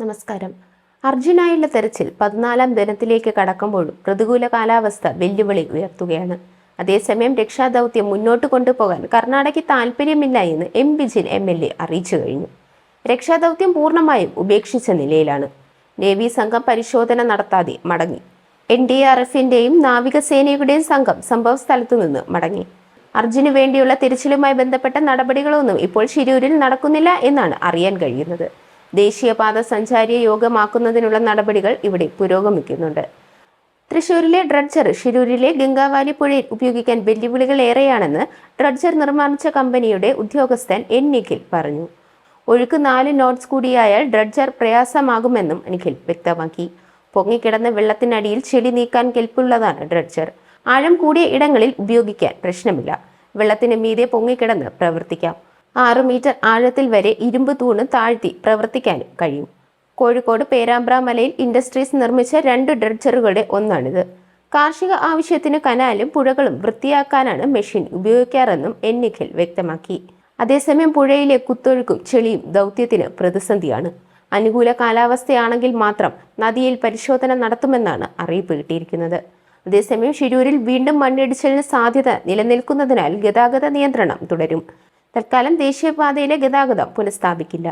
നമസ്കാരം. അർജുനായുള്ള തെരച്ചിൽ പതിനാലാം ദിനത്തിലേക്ക് കടക്കുമ്പോഴും പ്രതികൂല കാലാവസ്ഥ വെല്ലുവിളി ഉയർത്തുകയാണ്. അതേസമയം രക്ഷാദൗത്യം മുന്നോട്ട് കൊണ്ടുപോകാൻ കർണാടകയ്ക്ക് താല്പര്യമില്ല എന്ന് M Vijin M L A അറിയിച്ചു കഴിഞ്ഞു. രക്ഷാദൗത്യം പൂർണമായും ഉപേക്ഷിച്ച നിലയിലാണ്. നേവി സംഘം പരിശോധന നടത്താതെ മടങ്ങി. എൻ ഡി ആർ എഫിന്റെയും നാവികസേനയുടെയും സംഘം സംഭവ സ്ഥലത്തു നിന്ന് മടങ്ങി. അർജുന് വേണ്ടിയുള്ള തിരച്ചിലുമായി ബന്ധപ്പെട്ട നടപടികളൊന്നും ഇപ്പോൾ ശിരൂരിൽ നടക്കുന്നില്ല എന്നാണ് അറിയാൻ കഴിയുന്നത്. ദേശീയപാത സഞ്ചാരിയെ യോഗമാക്കുന്നതിനുള്ള നടപടികൾ ഇവിടെ പുരോഗമിക്കുന്നുണ്ട്. തൃശൂരിലെ ഡ്രഡ്ജർ ഷിരൂരിലെ ഗംഗാവാലി പുഴയിൽ ഉപയോഗിക്കാൻ വെല്ലുവിളികൾ ഏറെയാണെന്ന് ഡ്രഡ്ജർ നിർമ്മാണിച്ച കമ്പനിയുടെ ഉദ്യോഗസ്ഥൻ എൻ നിഖിൽ പറഞ്ഞു. ഒഴുക്ക് നാല് നോട്ട്സ് കൂടിയായാൽ ഡ്രഡ്ജർ പ്രയാസമാകുമെന്നും നിഖിൽ വ്യക്തമാക്കി. പൊങ്ങിക്കിടന്ന വെള്ളത്തിനടിയിൽ ചെളി നീക്കാൻ കെൽപ്പുള്ളതാണ് ഡ്രഡ്ജർ. ആഴം കൂടിയ ഇടങ്ങളിൽ ഉപയോഗിക്കാൻ പ്രശ്നമില്ല. വെള്ളത്തിന് മീതെ പൊങ്ങിക്കിടന്ന് പ്രവർത്തിക്കാം. ആറു മീറ്റർ ആഴത്തിൽ വരെ ഇരുമ്പ് തൂണ് താഴ്ത്തി പ്രവർത്തിക്കാനും കഴിയും. കോഴിക്കോട് പേരാമ്പ്ര മലയിൽ ഇൻഡസ്ട്രീസ് നിർമ്മിച്ച രണ്ട് ഡ്രഡ്ജറുകളുടെ ഒന്നാണിത്. കാർഷിക ആവശ്യത്തിന് കനാലും പുഴകളും വൃത്തിയാക്കാനാണ് മെഷീൻ ഉപയോഗിക്കാറെന്നും എൻ നിഖിൽ വ്യക്തമാക്കി. അതേസമയം പുഴയിലെ കുത്തൊഴുക്കും ചെളിയും ദൗത്യത്തിന് പ്രതിസന്ധിയാണ്. അനുകൂല കാലാവസ്ഥയാണെങ്കിൽ മാത്രം നദിയിൽ പരിശോധന നടത്തുമെന്നാണ് അറിയിപ്പ് കിട്ടിയിരിക്കുന്നത്. അതേസമയം ഷിരൂരിൽ വീണ്ടും മണ്ണിടിച്ചിലിന് സാധ്യത നിലനിൽക്കുന്നതിനാൽ ഗതാഗത നിയന്ത്രണം തുടരും. തൽക്കാലം ദേശീയപാതയിലെ ഗതാഗതം പുനഃസ്ഥാപിക്കില്ല